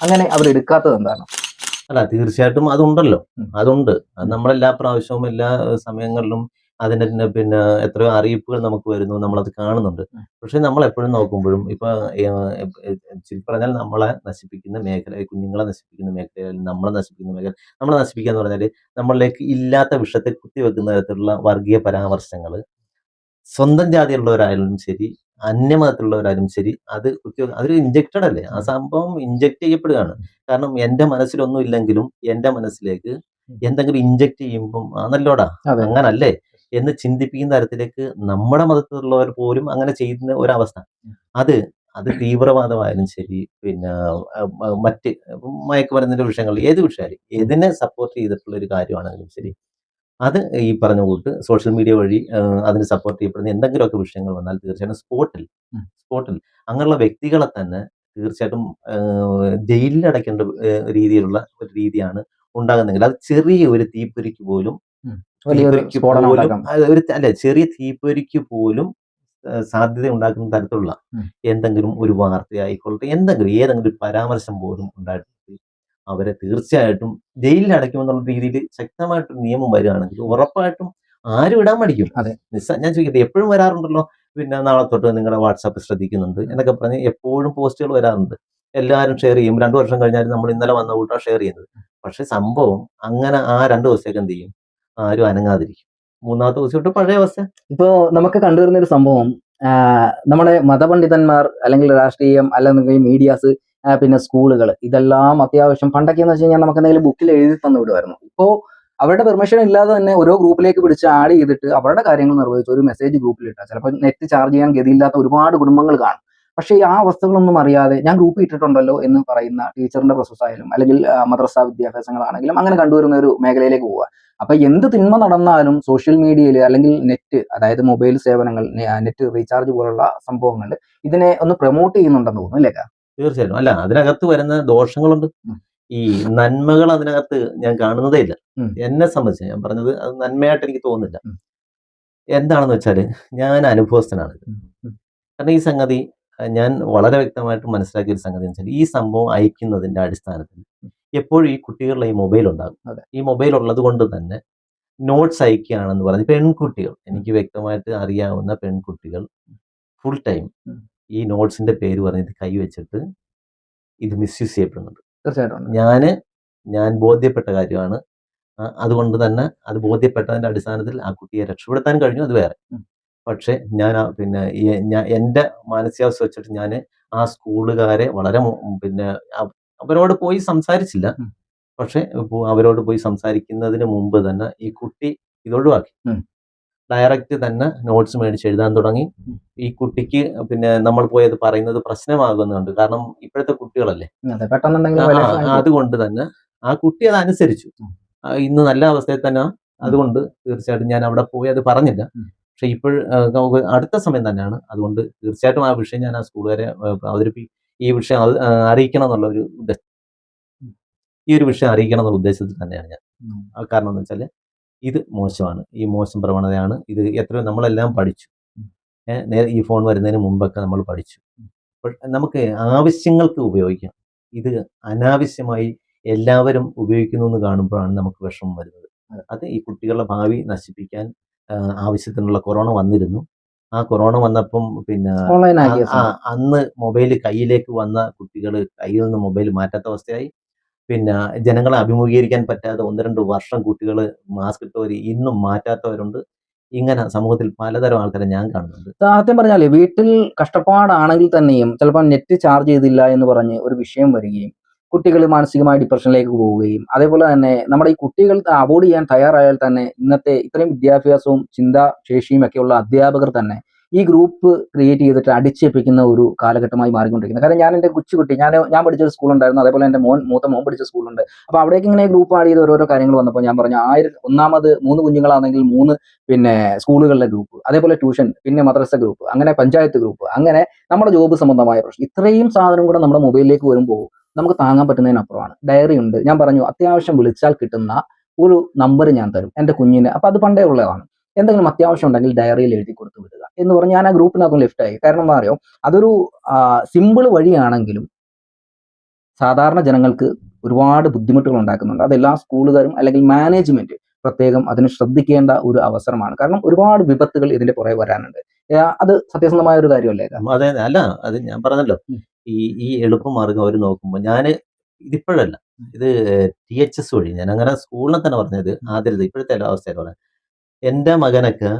അങ്ങനെ അവർ എടുക്കാത്തത് എന്താണ്? അല്ല തീർച്ചയായിട്ടും അതുണ്ടല്ലോ. അതുണ്ട്. അത് നമ്മളെല്ലാ പ്രാവശ്യവും എല്ലാ സമയങ്ങളിലും അതിന്റെ പിന്നെ എത്രയോ അറിയിപ്പുകൾ നമുക്ക് വരുന്നു. നമ്മളത് കാണുന്നുണ്ട്. പക്ഷെ നമ്മൾ എപ്പോഴും നോക്കുമ്പോഴും ഇപ്പൊ പറഞ്ഞാൽ നമ്മളെ നശിപ്പിക്കുന്ന മേഖല കുഞ്ഞുങ്ങളെ നശിപ്പിക്കുന്ന മേഖല നമ്മളെ നശിപ്പിക്കുന്ന മേഖല നമ്മളെ നശിപ്പിക്കുക എന്ന് പറഞ്ഞാൽ നമ്മളിലേക്ക് ഇല്ലാത്ത വിഷത്തെ കുത്തിവെക്കുന്ന തരത്തിലുള്ള വർഗീയ പരാമർശങ്ങൾ സ്വന്തം ജാതിയിലുള്ളവരായാലും ശരി അന്യമതത്തിലുള്ളവരായാലും ശരി അത് കൃത്യം അതൊരു ഇഞ്ചക്റ്റഡ് അല്ലേ? ആ സംഭവം ഇഞ്ചക്ട് ചെയ്യപ്പെടുകയാണ്. കാരണം എന്റെ മനസ്സിലൊന്നും ഇല്ലെങ്കിലും എന്റെ മനസ്സിലേക്ക് എന്തെങ്കിലും ഇഞ്ചക്ട് ചെയ്യുമ്പം ആണല്ലോടാ അങ്ങനല്ലേ? എന്ന് ചിന്തിപ്പിക്കുന്ന തരത്തിലേക്ക് നമ്മുടെ മതത്തിലുള്ളവർ പോലും അങ്ങനെ ചെയ്യുന്ന ഒരവസ്ഥ. അത് അത് തീവ്രവാദമായാലും ശരി പിന്നെ മറ്റ് മയക്കുമരുന്നിന്റെ വിഷയങ്ങൾ ഏത് വിഷയമായാലും എതിനെ സപ്പോർട്ട് ചെയ്തിട്ടുള്ള ഒരു കാര്യമാണെങ്കിലും ശരി അത് ഈ പറഞ്ഞ കൂട്ട് സോഷ്യൽ മീഡിയ വഴി അതിന് സപ്പോർട്ട് ചെയ്യപ്പെടുന്ന എന്തെങ്കിലുമൊക്കെ വിഷയങ്ങൾ വന്നാൽ തീർച്ചയായിട്ടും സ്പോട്ടിൽ സ്പോട്ടിൽ അങ്ങനെയുള്ള വ്യക്തികളെ തന്നെ തീർച്ചയായിട്ടും ജയിലിൽ അടയ്ക്കേണ്ട രീതിയിലുള്ള ഒരു രീതിയാണ് ഉണ്ടാകുന്നെങ്കിൽ അത് ചെറിയ ഒരു തീപ്പൊരിക്ക് പോലും തീപ്പൊരിക്ക് പോലും ഒരു അല്ല ചെറിയ തീപ്പൊരിക്ക് പോലും സാധ്യത ഉണ്ടാക്കുന്ന തരത്തിലുള്ള എന്തെങ്കിലും ഒരു വാർത്തയായിക്കൊള്ളട്ടെ എന്തെങ്കിലും ഏതെങ്കിലും ഒരു പരാമർശം പോലും ഉണ്ടായിട്ടുണ്ടെങ്കിൽ അവരെ തീർച്ചയായിട്ടും ജയിലിൽ അടയ്ക്കുമെന്നുള്ള രീതിയിൽ ശക്തമായിട്ടൊരു നിയമം വരികയാണെങ്കിൽ ഉറപ്പായിട്ടും ആരും ഇടാൻ മടിക്കും. അതെ. നിസ്സ- ഞാൻ ചോദിക്കട്ടെ എപ്പോഴും വരാറുണ്ടല്ലോ? പിന്നെ നാളെ തൊട്ട് നിങ്ങളുടെ വാട്സാപ്പ് ശ്രദ്ധിക്കുന്നുണ്ട് എന്നൊക്കെ പറഞ്ഞ് എപ്പോഴും പോസ്റ്റുകൾ വരാറുണ്ട്. എല്ലാവരും ഷെയർ ചെയ്യും. രണ്ടു വർഷം കഴിഞ്ഞാൽ നമ്മൾ ഇന്നലെ വന്ന കൂട്ടാ ഷെയർ ചെയ്യുന്നത്. പക്ഷെ സംഭവം അങ്ങനെ ആ രണ്ട് ദിവസത്തേക്ക് എന്ത് ചെയ്യും? ആരും അനങ്ങാതിരിക്കും. മൂന്നാമത്തെ ദിവസം തൊട്ട് പഴയ അവസ്ഥ. ഇപ്പോ നമുക്ക് കണ്ടുവരുന്ന ഒരു സംഭവം നമ്മുടെ മതപണ്ഡിതന്മാർ അല്ലെങ്കിൽ രാഷ്ട്രീയം അല്ലെങ്കിൽ മീഡിയാസ് പിന്നെ സ്കൂളുകൾ ഇതെല്ലാം അത്യാവശ്യം. പണ്ടൊക്കെ എന്ന് വെച്ച് കഴിഞ്ഞാൽ നമുക്ക് എന്തെങ്കിലും ബുക്കിൽ എഴുതി തന്നു വിടുമായിരുന്നു. ഇപ്പോൾ അവരുടെ പെർമിഷൻ ഇല്ലാതെ തന്നെ ഓരോ ഗ്രൂപ്പിലേക്ക് പിടിച്ച് ആഡ് ചെയ്തിട്ട് അവരുടെ കാര്യങ്ങൾ നിർവഹിച്ച് ഒരു മെസ്സേജ് ഗ്രൂപ്പിൽ ഇട്ടാൽ ചിലപ്പോൾ നെറ്റ് ചാർജ് ചെയ്യാൻ ഗതിയില്ലാത്ത ഒരുപാട് കുടുംബങ്ങൾ കാണും. പക്ഷേ ആ അവസ്ഥകളൊന്നും അറിയാതെ ഞാൻ ഗ്രൂപ്പ് ഇട്ടിട്ടുണ്ടല്ലോ എന്ന് പറയുന്ന ടീച്ചറിന്റെ പ്രോസസ് ആയാലും അല്ലെങ്കിൽ മദ്രസ വിദ്യാഭ്യാസങ്ങളാണെങ്കിലും അങ്ങനെ കണ്ടുവരുന്ന ഒരു മേഖലയിലേക്ക് പോവുക. അപ്പൊ എന്ത് തിന്മ നടന്നാലും സോഷ്യൽ മീഡിയയിൽ അല്ലെങ്കിൽ നെറ്റ് അതായത് മൊബൈൽ സേവനങ്ങൾ നെറ്റ് റീചാർജ് പോലുള്ള സംഭവങ്ങൾ ഇതിനെ ഒന്ന് പ്രൊമോട്ട് ചെയ്യുന്നുണ്ടെന്ന് തോന്നുന്നു അല്ലേ തീർച്ചയായിട്ടും. അല്ല അതിനകത്ത് വരുന്ന ദോഷങ്ങളുണ്ട്. ഈ നന്മകൾ അതിനകത്ത് ഞാൻ കാണുന്നതേ ഇല്ല. എന്നെ സംബന്ധിച്ച് ഞാൻ പറഞ്ഞത് അത് നന്മയായിട്ട് എനിക്ക് തോന്നുന്നില്ല. എന്താണെന്ന് വെച്ചാൽ ഞാൻ അനുഭവസ്ഥനാണ്. കാരണം ഈ സംഗതി ഞാൻ വളരെ വ്യക്തമായിട്ട് മനസ്സിലാക്കിയ ഒരു സംഗതി എന്ന് വെച്ചാൽ ഈ സംഭവം അയക്കുന്നതിന്റെ അടിസ്ഥാനത്തിൽ എപ്പോഴും ഈ കുട്ടികളുടെ ഈ മൊബൈൽ ഉണ്ടാകും. ഈ മൊബൈൽ ഉള്ളത് കൊണ്ട് തന്നെ നോട്ട്സ് അയക്കുകയാണെന്ന് പറഞ്ഞ് പെൺകുട്ടികൾ എനിക്ക് വ്യക്തമായിട്ട് അറിയാവുന്ന പെൺകുട്ടികൾ ഫുൾ ടൈം. ഈ നോട്ട്സിന്റെ പേര് പറഞ്ഞിട്ട് കൈവച്ചിട്ട് ഇത് മിസ്യൂസ് ചെയ്യപ്പെടുന്നുണ്ട്. തീർച്ചയായിട്ടും ഞാൻ ഞാൻ ഞാൻ ബോധ്യപ്പെട്ട കാര്യമാണ്. അതുകൊണ്ട് തന്നെ അത് ബോധ്യപ്പെട്ടതിന്റെ അടിസ്ഥാനത്തിൽ ആ കുട്ടിയെ രക്ഷപ്പെടുത്താൻ കഴിഞ്ഞു അത് വേറെ. പക്ഷേ ഞാൻ പിന്നെ എന്റെ മാനസികാവസ്ഥ വെച്ചിട്ട് ഞാൻ ആ സ്കൂളുകാരെ വളരെ പിന്നെ അവരോട് പോയി സംസാരിച്ചില്ല. പക്ഷെ അവരോട് പോയി സംസാരിക്കുന്നതിന് മുമ്പ് തന്നെ ഈ കുട്ടി ഇത് ഒഴിവാക്കി ഉം. ഡയറക്റ്റ് തന്നെ നോട്ട്സ് മേടിച്ച് എഴുതാൻ തുടങ്ങി. ഈ കുട്ടിക്ക് പിന്നെ നമ്മൾ പോയത് പറയുന്നത് പ്രശ്നമാകുന്നുണ്ട്. കാരണം ഇപ്പോഴത്തെ കുട്ടികളല്ലേ. അതുകൊണ്ട് തന്നെ ആ കുട്ടി അത് അനുസരിച്ചു. ഇന്ന് നല്ല അവസ്ഥയിൽ തന്നെ അതുകൊണ്ട് തീർച്ചയായിട്ടും ഞാൻ അവിടെ പോയി അത് പറഞ്ഞില്ല. പക്ഷെ ഇപ്പോൾ നമുക്ക് അടുത്ത സമയം തന്നെയാണ്. അതുകൊണ്ട് തീർച്ചയായിട്ടും ആ വിഷയം ഞാൻ ആ സ്കൂളുകാരെ അവതരിപ്പി ഈ വിഷയം അറിയിക്കണം എന്നുള്ള ഒരു ഉദ്ദേശം ഈ ഒരു വിഷയം അറിയിക്കണം എന്നുള്ള ഉദ്ദേശത്തിൽ തന്നെയാണ് ഞാൻ. കാരണം എന്ന് വെച്ചാൽ ഇത് മോശമാണ്. ഈ മോശം പ്രവണതയാണ്. ഇത് എത്രയോ നമ്മളെല്ലാം പഠിച്ചു. നേരെ ഈ ഫോൺ വരുന്നതിന് മുമ്പൊക്കെ നമ്മൾ പഠിച്ചു. നമുക്ക് ആവശ്യങ്ങൾക്ക് ഉപയോഗിക്കാം. ഇത് അനാവശ്യമായി എല്ലാവരും ഉപയോഗിക്കുന്നു എന്ന് കാണുമ്പോഴാണ് നമുക്ക് വിഷമം വരുന്നത്. അതെ. ഈ കുട്ടികളുടെ ഭാവി നശിപ്പിക്കാൻ ആവശ്യത്തിനുള്ള കൊറോണ വന്നിരുന്നു. ആ കൊറോണ വന്നപ്പം പിന്നെ അന്ന് മൊബൈൽ കയ്യിലേക്ക് വന്ന കുട്ടികൾ കയ്യിൽ നിന്ന് മൊബൈൽ മാറ്റാത്ത അവസ്ഥയായി. പിന്നെ ജനങ്ങളെ അഭിമുഖീകരിക്കാൻ പറ്റാതെ ഒന്ന് രണ്ട് വർഷം കുട്ടികൾ മാസ്ക് ഇട്ടവർ ഇന്നും മാറ്റാത്തവരുണ്ട്. ഇങ്ങനെ സമൂഹത്തിൽ പലതരം ആൾക്കാരെ ഞാൻ കാണുന്നുണ്ട്. സത്യം പറഞ്ഞാൽ വീട്ടിൽ കഷ്ടപ്പാടാണെങ്കിൽ തന്നെയും ചിലപ്പോൾ നെറ്റ് ചാർജ് ചെയ്തില്ല എന്ന് പറഞ്ഞ് ഒരു വിഷയം വരികയും കുട്ടികൾ മാനസികമായ ഡിപ്രഷനിലേക്ക് പോവുകയും അതേപോലെ തന്നെ നമ്മുടെ ഈ കുട്ടികൾ അവോയ്ഡ് ചെയ്യാൻ തയ്യാറായാൽ തന്നെ ഇന്നത്തെ ഇത്രയും വിദ്യാഭ്യാസവും ചിന്താശേഷിയും ഒക്കെയുള്ള അധ്യാപകർ തന്നെ ഈ ഗ്രൂപ്പ് ക്രിയേറ്റ് ചെയ്തിട്ട് അടിച്ചേൽപ്പിക്കുന്ന ഒരു കാലഘട്ടമായി മാറിക്കൊണ്ടിരിക്കുന്നത് കാരണം ഞാൻ എന്റെ കൊച്ചുകുട്ടി ഞാൻ ഞാൻ പഠിച്ച ഒരു സ്കൂളുണ്ടായിരുന്നു അതേപോലെ എന്റെ മോൻ മൂത്ത മോൻ പഠിച്ച സ്കൂളുണ്ട് അപ്പോൾ അവിടേക്ക് ഇങ്ങനെ ഗ്രൂപ്പ് ആഡ് ചെയ്ത് ഓരോരോ കാര്യങ്ങൾ വന്നപ്പോൾ ഞാൻ പറഞ്ഞു ആയിരം ഒന്നാമത് മൂന്ന് കുഞ്ഞുങ്ങളാണെങ്കിൽ മൂന്ന് പിന്നെ സ്കൂളുകളിലെ ഗ്രൂപ്പ് അതേപോലെ ട്യൂഷൻ പിന്നെ മദ്രസ ഗ്രൂപ്പ് അങ്ങനെ പഞ്ചായത്ത് ഗ്രൂപ്പ് അങ്ങനെ നമ്മുടെ ജോബ് സംബന്ധമായ പ്രശ്നം. ഇത്രയും സാധനം കൂടെ നമ്മുടെ മൊബൈലിലേക്ക് വരുമ്പോൾ നമുക്ക് താങ്ങാൻ പറ്റുന്നതിനപ്പുറമാണ് ഡയറി ഉണ്ട്. ഞാൻ പറഞ്ഞു അത്യാവശ്യം വിളിച്ചാൽ കിട്ടുന്ന ഒരു നമ്പർ ഞാൻ തരും എന്റെ കുഞ്ഞിന്. അപ്പൊ അത് പണ്ടേ ഉള്ളതാണ്. എന്തെങ്കിലും അത്യാവശ്യം ഉണ്ടെങ്കിൽ ഡയറിയിൽ എഴുതി കൊടുത്തു വിടുക. എന്ന് പറഞ്ഞ് ഞാൻ ആ ഗ്രൂപ്പിനകത്തും ലിഫ്റ്റ് ആയി. കാരണം എന്താ അറിയോ? അതൊരു സിമ്പിൾ വഴിയാണെങ്കിലും സാധാരണ ജനങ്ങൾക്ക് ഒരുപാട് ബുദ്ധിമുട്ടുകൾ ഉണ്ടാക്കുന്നുണ്ട്. അതെല്ലാ സ്കൂളുകാരും അല്ലെങ്കിൽ മാനേജ്മെന്റ് പ്രത്യേകം അതിന് ശ്രദ്ധിക്കേണ്ട ഒരു അവസരമാണ്. കാരണം ഒരുപാട് വിപത്തുകൾ ഇതിന്റെ പുറകെ വരാനുണ്ട്. അത് സത്യസന്ധമായ ഒരു കാര്യമല്ലേ? അതെ അല്ല അത് ഞാൻ പറഞ്ഞല്ലോ. ഈ ഈ എളുപ്പമാർഗം അവർ നോക്കുമ്പോൾ ഞാൻ ഇതിപ്പോഴല്ല. ഇത് ടി എച്ച് എസ് വഴി ഞാൻ അങ്ങനെ സ്കൂളിനെ തന്നെ പറഞ്ഞത് ആദ്യത്തെ ഇപ്പോഴത്തെ അവസ്ഥയിൽ പറഞ്ഞത്. എന്റെ മകനൊക്കെ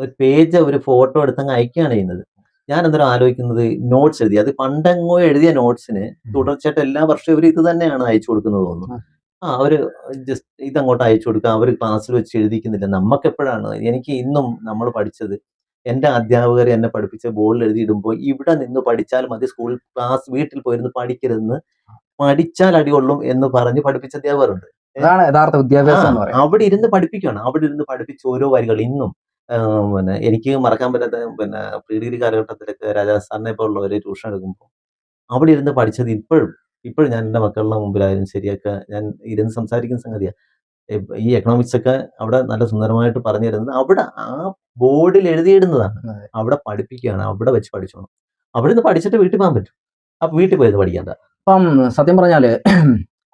ഒരു പേജ് ഒരു ഫോട്ടോ എടുത്തങ്ങ് അയക്കുകയാണ് ചെയ്യുന്നത്. ഞാൻ എന്തോ ആലോചിക്കുന്നത്? നോട്ട്സ് എഴുതി. അത് പണ്ടെങ്ങോ എഴുതിയ നോട്ട്സിന് തുടർച്ചയായിട്ട് എല്ലാ വർഷവും ഇവർ ഇത് തന്നെയാണ് അയച്ചു കൊടുക്കുന്നത് തോന്നുന്നു. ആ. അവർ ജസ്റ്റ് ഇതങ്ങോട്ട് അയച്ചു കൊടുക്കുക. അവർ ക്ലാസ്സിൽ വെച്ച് എഴുതിക്കുന്നില്ല. നമുക്ക് എപ്പോഴാണ് എനിക്ക് ഇന്നും നമ്മൾ പഠിച്ചത് എന്റെ അധ്യാപകർ എന്നെ പഠിപ്പിച്ച ബോർഡിൽ എഴുതിയിടുമ്പോൾ ഇവിടെ നിന്ന് പഠിച്ചാൽ മതി. സ്കൂൾ ക്ലാസ് വീട്ടിൽ പോയിരുന്ന് പഠിക്കരുതെന്ന് പഠിച്ചാൽ അടികൊള്ളും എന്ന് പറഞ്ഞ് പഠിപ്പിച്ച അധ്യാപകരുണ്ട്. അതാണ് യഥാർത്ഥ വിദ്യാഭ്യാസം അവിടെ ഇരുന്ന് പഠിപ്പിക്കുകയാണ്. അവിടെ ഇരുന്ന് പഠിപ്പിച്ച ഓരോ വരികൾ ഇന്നും പിന്നെ എനിക്ക് മറക്കാൻ പറ്റാത്ത പിന്നെ പ്രീ ഡിഗ്രി കാലഘട്ടത്തിലൊക്കെ രാജസ്ഥാനെ പോലുള്ള ഒരു ട്യൂഷൻ എടുക്കുമ്പോൾ അവിടെ ഇരുന്ന് പഠിച്ചത് ഇപ്പോഴും ഇപ്പോഴും ഞാൻ എന്റെ മക്കളുടെ മുമ്പിലായാലും ശരിയൊക്കെ ഞാൻ ഇരുന്ന് സംസാരിക്കുന്ന സംഗതിയാണ് ഈ എക്കണോമിക്സ് ഒക്കെ അവിടെ നല്ല സുന്ദരമായിട്ട് പറഞ്ഞു തരുന്നത് അവിടെ ആ ബോർഡിൽ എഴുതിയിടുന്നതാണ്. അവിടെ പഠിപ്പിക്കുകയാണ് അവിടെ വെച്ച് പഠിച്ചോണം. അവിടെ നിന്ന് പഠിച്ചിട്ട് വീട്ടിൽ പോകാൻ പറ്റും. അപ്പൊ വീട്ടിൽ പോയത് പഠിക്കണ്ട അപ്പം സത്യം പറഞ്ഞാൽ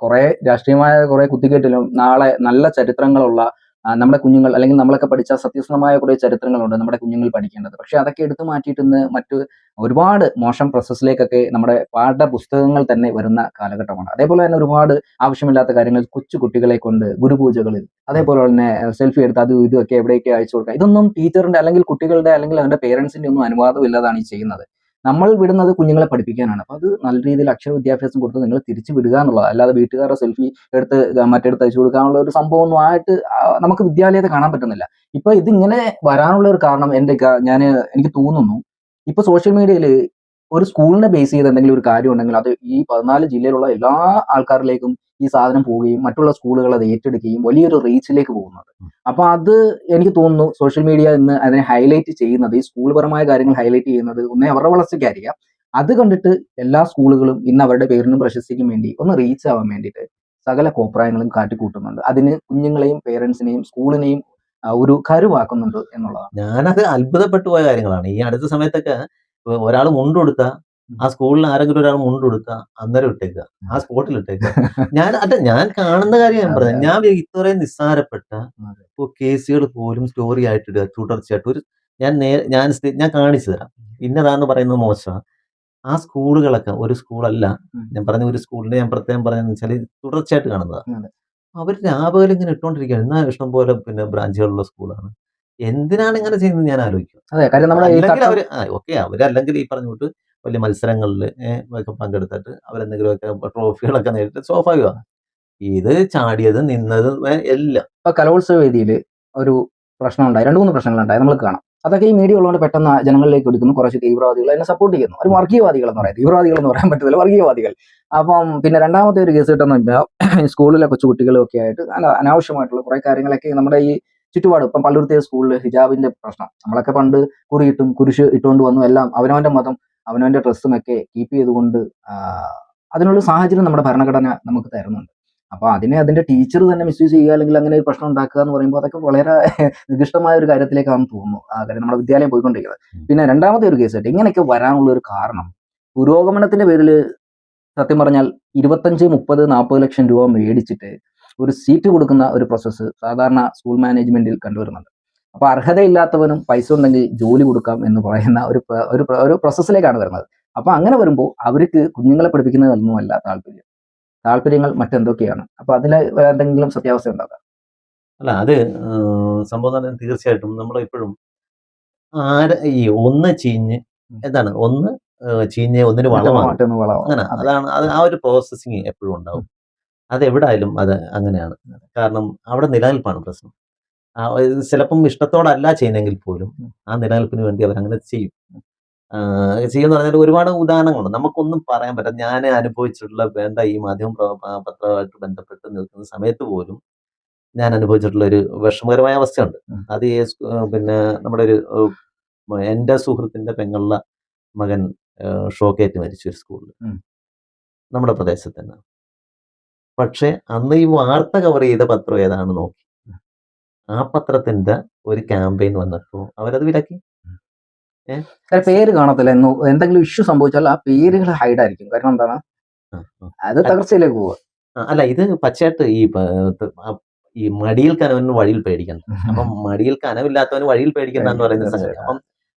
കുറെ രാഷ്ട്രീയമായ കുറെ കുത്തിക്കേറ്റിലും നാളെ നല്ല ചരിത്രങ്ങളുള്ള നമ്മുടെ കുഞ്ഞുങ്ങൾ അല്ലെങ്കിൽ നമ്മളൊക്കെ പഠിച്ച സത്യസന്ധമായ കുറേ ചരിത്രങ്ങളുണ്ട് നമ്മുടെ കുഞ്ഞുങ്ങൾ പഠിക്കേണ്ടത്. പക്ഷെ അതൊക്കെ എടുത്തു മാറ്റിയിട്ട് ഇന്ന് മറ്റ് ഒരുപാട് മോശം പ്രോസസ്സിലേക്കൊക്കെ നമ്മുടെ പാഠപുസ്തകങ്ങൾ തന്നെ വരുന്ന കാലഘട്ടമാണ്. അതേപോലെ തന്നെ ഒരുപാട് ആവശ്യമില്ലാത്ത കാര്യങ്ങൾ കൊച്ചു കുട്ടികളെ കൊണ്ട് ഗുരുപൂജകളിൽ അതേപോലെ തന്നെ സെൽഫി എടുത്ത് അതും ഇതും ഒക്കെ എവിടെയൊക്കെ അയച്ചു കൊടുക്കുക. ഇതൊന്നും ടീച്ചറിന്റെ അല്ലെങ്കിൽ കുട്ടികളുടെ അല്ലെങ്കിൽ അവന്റെ പേരൻസിന്റെ ഒന്നും അനുവാദം ഇല്ലാതാണ് ഈ ചെയ്യുന്നത്. നമ്മൾ വിടുന്നത് കുഞ്ഞുങ്ങളെ പഠിപ്പിക്കാനാണ്. അപ്പൊ അത് നല്ല രീതിയിൽ അക്ഷര വിദ്യാഭ്യാസം കൊടുത്ത് നിങ്ങൾ തിരിച്ചു വിടുക എന്നുള്ളത് അല്ലാതെ വീട്ടുകാരുടെ സെൽഫി എടുത്ത് മറ്റെടുത്ത് അയച്ചു കൊടുക്കാനുള്ള ഒരു സംഭവം ഒന്നും ആയിട്ട് നമുക്ക് വിദ്യാലയത്തെ കാണാൻ പറ്റുന്നില്ല. ഇപ്പൊ ഇതിങ്ങനെ വരാനുള്ള ഒരു കാരണം എന്റെ ഞാൻ എനിക്ക് തോന്നുന്നു ഇപ്പൊ സോഷ്യൽ മീഡിയയിൽ ഒരു സ്കൂളിനെ ബേസ് ചെയ്ത് എന്തെങ്കിലും ഒരു കാര്യം ഉണ്ടെങ്കിൽ അത് ഈ പതിനാല് ജില്ലയിലുള്ള എല്ലാ ആൾക്കാരിലേക്കും ഈ സാധനം പോവുകയും മറ്റുള്ള സ്കൂളുകൾ അത് ഏറ്റെടുക്കുകയും വലിയൊരു റീച്ചിലേക്ക് പോകുന്നത്. അപ്പൊ അത് എനിക്ക് തോന്നുന്നു സോഷ്യൽ മീഡിയ ഇന്ന് അതിനെ ഹൈലൈറ്റ് ചെയ്യുന്നത് ഈ സ്കൂൾപരമായ കാര്യങ്ങൾ ഹൈലൈറ്റ് ചെയ്യുന്നത് ഒന്നേ അവരുടെ വളർച്ചയ്ക്കായിരിക്കാം അത് കണ്ടിട്ട് എല്ലാ സ്കൂളുകളും ഇന്ന് അവരുടെ പേരിനും പ്രശസ്തിക്കും വേണ്ടി ഒന്ന് റീച്ച് ആവാൻ വേണ്ടിയിട്ട് സകല കോപ്രായങ്ങളും കാട്ടിക്കൂട്ടുന്നുണ്ട്. അതിന് കുഞ്ഞുങ്ങളെയും പേരൻസിനെയും സ്കൂളിനെയും ഒരു കരുവാക്കുന്നുണ്ട് എന്നുള്ളതാണ്. ഞാനത് അത്ഭുതപ്പെട്ടു പോയ കാര്യങ്ങളാണ്. ഈ അടുത്ത സമയത്തൊക്കെ ഒരാൾ മുണ്ടുകൊടുത്ത ആ സ്കൂളിൽ ആരെങ്കിലും ഒരാൾ മുണ്ടുകൊടുത്ത അന്നേരം ഇട്ടേക്കുക. ആ സ്പോട്ടിൽ ഇട്ടേക്കുക. ഞാൻ അതെ ഞാൻ കാണുന്ന കാര്യം ഞാൻ പറഞ്ഞത് ഞാൻ ഇത്രയും നിസ്സാരപ്പെട്ട ഇപ്പോ കേസുകൾ പോലും സ്റ്റോറി ആയിട്ടിടുക തുടർച്ചയായിട്ട് ഒരു ഞാൻ നേ ഞാൻ ഞാൻ കാണിച്ചു തരാം. ഇന്നതാന്ന് പറയുന്നത് മോശമാണ് ആ സ്കൂളുകളൊക്കെ ഒരു സ്കൂളല്ല. ഞാൻ പറഞ്ഞ ഒരു സ്കൂളിന്റെ ഞാൻ പ്രത്യേകം പറഞ്ഞതെന്ന് വെച്ചാൽ തുടർച്ചയായിട്ട് കാണുന്നതാണ് അവർ രാപകൽ ഇങ്ങനെ ഇട്ടുകൊണ്ടിരിക്കുകയാണ് എന്നാ ഇഷ്ടം പോലെ പിന്നെ ബ്രാഞ്ചുകളുള്ള സ്കൂളാണ്. എന്തിനാണ് ഇങ്ങനെ ചെയ്യുന്നത് ഞാൻ ആലോചിക്കും. അതെ കാര്യം അല്ലെങ്കിൽ തട്ടം- ഓക്കെ അവരല്ലെങ്കിൽ ഈ പറഞ്ഞു കൂട്ട് വലിയ മത്സരങ്ങളിൽ ഒക്കെ പങ്കെടുത്തിട്ട് അവരെന്തെങ്കിലുമൊക്കെ ട്രോഫികളൊക്കെ നേരിട്ട് സ്വാഭാവികമാണ് ഇത് ചാടിയത് നിന്നത് എല്ലാം. ഇപ്പൊ കലോത്സവ വേദിയിൽ ഒരു പ്രശ്നം ഉണ്ടായി രണ്ട് മൂന്ന് പ്രശ്നങ്ങൾ പ്രശ്നങ്ങളുണ്ടായി. നമ്മൾ കാണാം. അതൊക്കെ ഈ മീഡിയ ഉള്ളതുകൊണ്ട് പെട്ടെന്ന് ജനങ്ങളിലേക്ക് എടുക്കുന്നു. കുറച്ച് തീവ്രവാദികൾ എന്നെ സപ്പോർട്ട് ചെയ്യുന്നു. ഒരു വർഗീയവാദികൾ എന്ന് പറയാം. തീവ്രവാദികൾ എന്ന് പറയാൻ പറ്റില്ല വർഗീയവാദികൾ. അപ്പം പിന്നെ രണ്ടാമത്തെ ഒരു കേസ് കിട്ടുന്ന സ്കൂളിലെ കൊച്ചുകുട്ടികളും ഒക്കെ ആയിട്ട് അനാവശ്യമായിട്ടുള്ള കുറെ കാര്യങ്ങളൊക്കെ നമ്മുടെ ഈ ചുറ്റുപാട്. ഇപ്പം പള്ളുരുത്തിയ സ്കൂളിൽ ഹിജാബിന്റെ പ്രശ്നം. നമ്മളൊക്കെ പണ്ട് കുറിയിട്ടും കുരിശ് ഇട്ടുകൊണ്ട് വന്നു. എല്ലാം അവനവന്റെ മതം അവനവന്റെ ഡ്രസ്സും ഒക്കെ കീപ്പ് ചെയ്തുകൊണ്ട് അതിനുള്ള സാഹചര്യം നമ്മുടെ ഭരണഘടന നമുക്ക് തരുന്നുണ്ട്. അപ്പോൾ അതിനെ അതിന്റെ ടീച്ചർ തന്നെ മിസ്യൂസ് ചെയ്യുക അല്ലെങ്കിൽ അങ്ങനെ ഒരു പ്രശ്നം ഉണ്ടാക്കുക എന്ന് പറയുമ്പോൾ അതൊക്കെ വളരെ നികൃഷ്ടമായ ഒരു കാര്യത്തിലേക്കാണെന്ന് തോന്നുന്നു ആ കാര്യം നമ്മുടെ വിദ്യാലയം പോയിക്കൊണ്ടിരിക്കുന്നത്. പിന്നെ രണ്ടാമത്തെ ഒരു കേസ് ആയിട്ട് ഇങ്ങനെയൊക്കെ വരാനുള്ള ഒരു കാരണം പുരോഗമനത്തിന്റെ പേരിൽ സത്യം പറഞ്ഞാൽ ഇരുപത്തഞ്ച് മുപ്പത് നാൽപ്പത് ലക്ഷം രൂപ മേടിച്ചിട്ട് ഒരു സീറ്റ് കൊടുക്കുന്ന ഒരു പ്രോസസ്സ് സാധാരണ സ്കൂൾ മാനേജ്മെന്റിൽ കണ്ടുവരുന്നുണ്ട്. അപ്പൊ അർഹതയില്ലാത്തവനും പൈസ ഉണ്ടെങ്കിൽ ജോലി കൊടുക്കാം എന്ന് പറയുന്ന ഒരു ഒരു ഒരു പ്രോസസ്സിലേക്കാണ് വരുന്നത്. അപ്പൊ അങ്ങനെ വരുമ്പോൾ അവർക്ക് കുഞ്ഞുങ്ങളെ പഠിപ്പിക്കുന്നതൊന്നുമല്ല താല്പര്യം. താല്പര്യങ്ങൾ മറ്റെന്തൊക്കെയാണ്? അപ്പൊ അതിൽ എന്തെങ്കിലും സത്യാവസ്ഥ ഉണ്ടാകാം അല്ല അത് സംബോധന സംഭവം തീർച്ചയായിട്ടും നമ്മൾ ഇപ്പോഴും ആര ഈ ഒന്ന് ചീഞ്ഞ് എന്താണ്? ഒന്ന് ചീഞ്ഞ് ഒന്നിന് വളമാണ്. അങ്ങനെ അതാണ് അത് ആ ഒരു പ്രോസസ്സിങ് എപ്പോഴും ഉണ്ടാവും. അത് എവിടായാലും അത് അങ്ങനെയാണ്. കാരണം അവിടെ നിലനിൽപ്പാണ് പ്രശ്നം. ചിലപ്പം ഇഷ്ടത്തോടല്ല ചെയ്യുന്നെങ്കിൽ പോലും ആ നിലനിൽപ്പിന് വേണ്ടി അവരങ്ങനെ ചെയ്യും. ചെയ്യുന്ന പറഞ്ഞാൽ ഒരുപാട് ഉദാഹരണങ്ങളുണ്ട്. നമുക്കൊന്നും പറയാൻ പറ്റാം ഞാൻ അനുഭവിച്ചിട്ടുള്ള വേണ്ട ഈ മാധ്യമ പത്രമായിട്ട് ബന്ധപ്പെട്ട് നിൽക്കുന്ന സമയത്ത് പോലും ഞാൻ അനുഭവിച്ചിട്ടുള്ള ഒരു വിഷമകരമായ അവസ്ഥയുണ്ട്. അത് ഈ പിന്നെ നമ്മുടെ ഒരു എന്റെ സുഹൃത്തിന്റെ പെങ്ങളുടെ മകൻ ഷോക്കേറ്റ് മരിച്ചു ഒരു സ്കൂളിൽ. നമ്മുടെ പ്രദേശത്ത് തന്നെ. പക്ഷെ അന്ന് ഈ വാർത്ത കവർ ചെയ്ത പത്രം ഏതാണ് നോക്കി. ആ പത്രത്തിന്റെ ഒരു ക്യാമ്പയിൻ വന്നപ്പോൾ അവരത് വിലക്കി. ഏഹ് പേര് കാണത്തില്ല. എന്തെങ്കിലും ഇഷ്യൂ സംഭവിച്ചാൽ ആ പേരുകൾ ഹൈഡ് ആയിരിക്കും. കാരണം എന്താണ്. അത് തകർച്ചയിലേക്ക് പോവുക. അല്ല ഇത് പച്ചയായിട്ട് ഈ ഈ മടിയിൽ കനവന് വഴിയിൽ പേടിക്കണം അപ്പം മടിയിൽ കനവില്ലാത്തവന് വഴിയിൽ പേടിക്കണ്ട എന്ന് പറയുന്ന സംഗതി. അപ്പം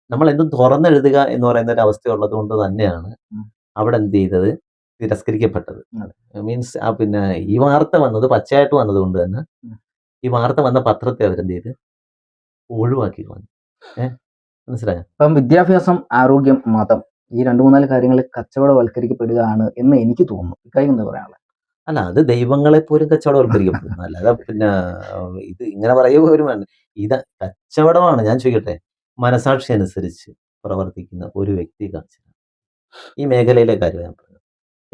നമ്മൾ എന്തും തുറന്നെഴുതുക എന്ന് പറയുന്ന ഒരു അവസ്ഥ ഉള്ളത് കൊണ്ട് തന്നെയാണ് അവിടെ എന്ത് ചെയ്തത്? തിരസ്കരിക്കപ്പെട്ടത്. മീൻസ് ആ പിന്നെ ഈ വാർത്ത വന്നത് പച്ചയായിട്ട് വന്നത് കൊണ്ട് തന്നെ. ഈ വാർത്ത വന്ന പത്രത്തെ അവരെന്ത് ചെയ്ത് ഒഴിവാക്കി കളഞ്ഞു. ഏഹ് മനസ്സിലായോ? അപ്പം വിദ്യാഭ്യാസം ആരോഗ്യം മതം ഈ രണ്ട് മൂന്നാൽ കാര്യങ്ങൾ കച്ചവടവൽക്കരിക്കപ്പെടുകയാണ് എന്ന് എനിക്ക് തോന്നുന്നു. ഇക്കാര്യം എന്താ പറയാനുള്ളത്? അല്ല അത് ദൈവങ്ങളെ പോലും കച്ചവടവൽക്കരിക്കപ്പെടുന്നു അല്ലാതെ പിന്നെ ഇത് ഇങ്ങനെ പറയുക വേണ്ട ഇത് കച്ചവടമാണ്. ഞാൻ ചോദിക്കട്ടെ? മനസാക്ഷി അനുസരിച്ച് പ്രവർത്തിക്കുന്ന ഒരു വ്യക്തി കച്ചവടം. ഈ മേഖലയിലെ കാര്യം ഞാൻ പറഞ്ഞു.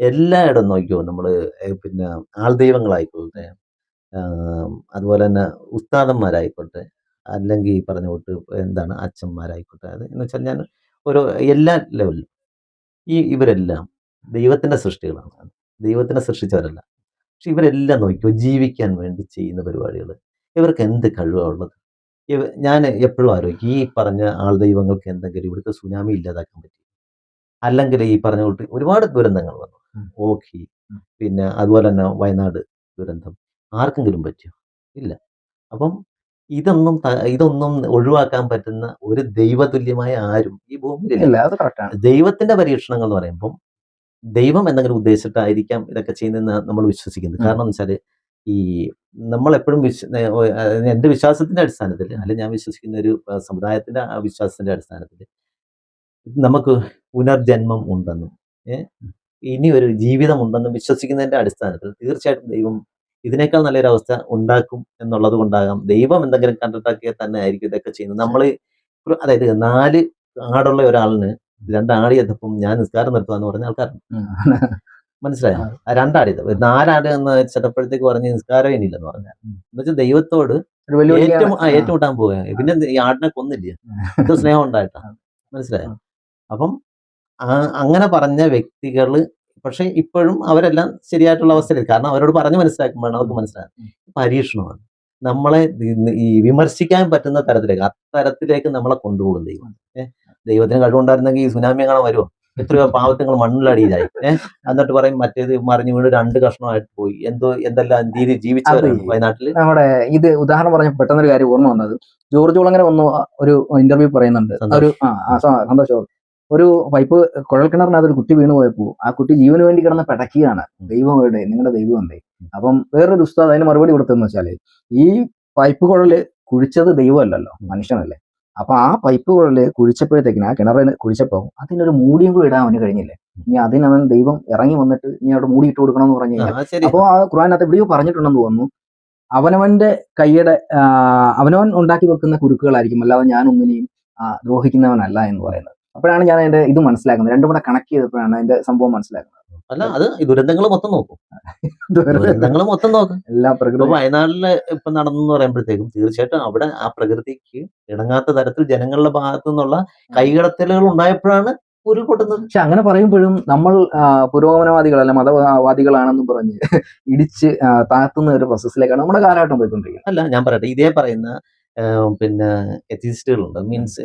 എല്ലായിടം നോക്കിയോ നമ്മൾ പിന്നെ ആൾദൈവങ്ങളായിക്കോട്ടെ ആ, അതുപോലെ തന്നെ ഉസ്താദന്മാരായിക്കോട്ടെ അല്ലെങ്കിൽ ഈ പറഞ്ഞ കൂട്ട് എന്താണ് അച്ഛന്മാരായിക്കോട്ടെ അത് എന്ന് വെച്ചാൽ ഞാൻ ഒരു എല്ലാ ലെവലിലും ഈ ഇവരെല്ലാം ദൈവത്തിന്റെ സൃഷ്ടികളാണ്. ദൈവത്തിനെ സൃഷ്ടിച്ചവരല്ല. പക്ഷെ ഇവരെല്ലാം നോക്കിയോ ജീവിക്കാൻ വേണ്ടി ചെയ്യുന്ന പരിപാടികൾ ഇവർക്ക് എന്ത് കഴിവാണ് ഉള്ളത്? ഇവ ഞാൻ എപ്പോഴും ആലോചിക്കും ഈ പറഞ്ഞ ആൾ ദൈവങ്ങൾക്ക് എന്തെങ്കിലും ഇവിടുത്തെ സുനാമി ഇല്ലാതാക്കാൻ പറ്റി. അല്ലെങ്കിൽ ഈ പറഞ്ഞ കൂട്ട് ഒരുപാട് ദുരന്തങ്ങൾ വന്നു. ഓഖി പിന്നെ അതുപോലെ തന്നെ വയനാട് ദുരന്തം. ആർക്കെങ്കിലും പറ്റുമോ ഇല്ല. അപ്പം ഇതൊന്നും ഇതൊന്നും ഒഴിവാക്കാൻ പറ്റുന്ന ഒരു ദൈവതുല്യമായ ആരും ഈ ഭൂമിയിലില്ല. ദൈവത്തിന്റെ പരീക്ഷണങ്ങൾ എന്ന് പറയുമ്പം ദൈവം എന്തെങ്കിലും ഉദ്ദേശിച്ചിട്ടായിരിക്കാം ഇതൊക്കെ ചെയ്യുന്നതെന്ന് നമ്മൾ വിശ്വസിക്കുന്നത് കാരണം എന്ന് വെച്ചാൽ ഈ നമ്മളെപ്പോഴും വിശ്വ ഏ, എന്റെ വിശ്വാസത്തിന്റെ അടിസ്ഥാനത്തിൽ അല്ലെങ്കിൽ ഞാൻ വിശ്വസിക്കുന്ന ഒരു സമുദായത്തിന്റെ ആ വിശ്വാസത്തിന്റെ അടിസ്ഥാനത്തിൽ നമുക്ക് പുനർജന്മം ഉണ്ടെന്നും ഏഹ് ഇനി ഒരു ജീവിതം ഉണ്ടെന്നും വിശ്വസിക്കുന്നതിന്റെ അടിസ്ഥാനത്തിൽ തീർച്ചയായിട്ടും ദൈവം ഇതിനേക്കാൾ നല്ലൊരു അവസ്ഥ ഉണ്ടാക്കും എന്നുള്ളത് കൊണ്ടാകാം. ദൈവം എന്തെങ്കിലും കണ്ടിട്ടാക്കിയാൽ തന്നെ ആയിരിക്കും ഇതൊക്കെ ചെയ്യുന്നത്. നമ്മൾ അതായത് നാല് ആടുള്ള ഒരാളിന് രണ്ടാടി എത്തപ്പം ഞാൻ നിസ്കാരം നിർത്തുക പറഞ്ഞ ആൾക്കാരുണ്ട്. മനസ്സിലായോ? രണ്ടാടി നാലാട് എന്ന് ചിലപ്പോഴത്തേക്ക് പറഞ്ഞ് നിസ്കാരം ഇനിയില്ലെന്ന് പറഞ്ഞ. എന്നുവെച്ചാൽ ദൈവത്തോട് ഏറ്റവും ഏറ്റുമുട്ടാൻ പോവുക പിന്നെ ഈ ആടിനെ കൊന്നില്ല? ഇത് സ്നേഹം ഉണ്ടായിട്ടാ. മനസ്സിലായോ? അപ്പം അങ്ങനെ പറഞ്ഞ വ്യക്തികൾ പക്ഷെ ഇപ്പോഴും അവരെല്ലാം ശരിയായിട്ടുള്ള അവസ്ഥയിൽ കാരണം അവരോട് പറഞ്ഞു മനസ്സിലാക്കുമ്പോഴാണ് അവർക്ക് മനസ്സിലാക്കാം പരീക്ഷണമാണ്. നമ്മളെ ഈ- വിമർശിക്കാൻ പറ്റുന്ന തരത്തിലേക്ക് അത്തരത്തിലേക്ക് നമ്മളെ കൊണ്ടുപോകും ദൈവം. ഏഹ് ദൈവത്തിന് കഴിവുണ്ടായിരുന്നെങ്കിൽ ഈ സുനാമി കാണാൻ വരുമോ എത്രയോ പാവത്തങ്ങൾ മണ്ണിലടിയിലായി. ഏഹ് എന്നിട്ട് പറയും മറ്റേത് മറിഞ്ഞു വീട് രണ്ട് കഷ്ണമായിട്ട് പോയി. എന്തോ എന്തെല്ലാം രീതി ജീവിച്ചവരാണ് വയനാട്ടിൽ നമ്മുടെ ഇത് ഉദാഹരണം പറഞ്ഞ പെട്ടെന്നൊരു കാര്യം ഓർമ്മ വന്നത്. ജോർജ് കുളങ്ങനെ ഒന്ന് ഒരു ഇന്റർവ്യൂ പറയുന്നുണ്ട്. ഒരു സന്തോഷം. ഒരു പൈപ്പ് കുഴൽക്കിണറിനകത്ത് ഒരു കുട്ടി വീണ് പോയപ്പോ ആ കുട്ടി ജീവന് വേണ്ടി കിടന്ന പെടക്കിയാണ്. ദൈവം എവിടെ നിങ്ങളുടെ ദൈവം എന്തേ അപ്പം വേറൊരു ഉസ്താദ് അതിന് മറുപടി കൊടുത്തതെന്ന് വെച്ചാൽ ഈ പൈപ്പ് കുഴൽ കുഴിച്ചത് ദൈവമല്ലല്ലോ മനുഷ്യനല്ലേ. അപ്പൊ ആ പൈപ്പ് കുഴൽ കുഴിച്ചപ്പോഴത്തേക്കിന് ആ കിണറിന് കുഴിച്ചപ്പോ അതിനൊരു മൂടിയും കൂടി ഇടാൻ അവന് കഴിഞ്ഞില്ലേ. ഇനി അതിനവൻ ദൈവം ഇറങ്ങി വന്നിട്ട് ഇനി അവിടെ ഇട്ട് കൊടുക്കണം എന്ന് പറഞ്ഞു കഴിഞ്ഞാൽ ആ ശരി. അപ്പോ ആ ഖുർആനകത്ത് എവിടെയോ പറഞ്ഞിട്ടുണ്ടെന്ന് തോന്നുന്നു അവനവന്റെ കൈയുടെ അവനവൻ ഉണ്ടാക്കി വെക്കുന്ന കുരുക്കുകളായിരിക്കും അല്ലാതെ ഞാൻ ഒന്നിനെയും ദ്രോഹിക്കുന്നവനല്ല എന്ന് പറയുന്നത്. അപ്പോഴാണ് ഞാൻ അതിന്റെ ഇത് മനസ്സിലാക്കുന്നത്. രണ്ടും കൂടെ കണക്ട് ചെയ്തപ്പോഴാണ് അതിന്റെ സംഭവം മനസ്സിലാക്കുന്നത്. അല്ല അത് ദുരന്തങ്ങൾ മൊത്തം നോക്കും. ദുരന്തങ്ങൾ. മൊത്തം നോക്കും. എല്ലാ പ്രകൃതി വയനാട്ടിൽ ഇപ്പൊ നടന്നു പറയുമ്പോഴത്തേക്കും തീർച്ചയായിട്ടും അവിടെ ആ പ്രകൃതിക്ക് ഇണങ്ങാത്ത തരത്തിൽ ജനങ്ങളുടെ ഭാഗത്തു നിന്നുള്ള കൈകടത്തലുകൾ ഉണ്ടായപ്പോഴാണ് ഉരുൾപൊട്ടുന്നത് പക്ഷെ അങ്ങനെ പറയുമ്പോഴും നമ്മൾ പുരോഗമനവാദികൾ പുരോഗമനവാദികളല്ല മതവാദികളാണെന്ന് പറഞ്ഞ് ഇടിച്ച് താത്തുന്ന താഴ്ത്തുന്ന ഒരു പ്രോസസ്സിലേക്കാണ് നമ്മുടെ കാലഘട്ടം പോയിക്കൊണ്ടിരിക്കുന്നത്. അല്ല ഞാൻ പറയട്ടെ. ഇതേ പറയുന്ന പിന്നെ എത്തിസ്റ്റുകളുണ്ട് മീൻസ്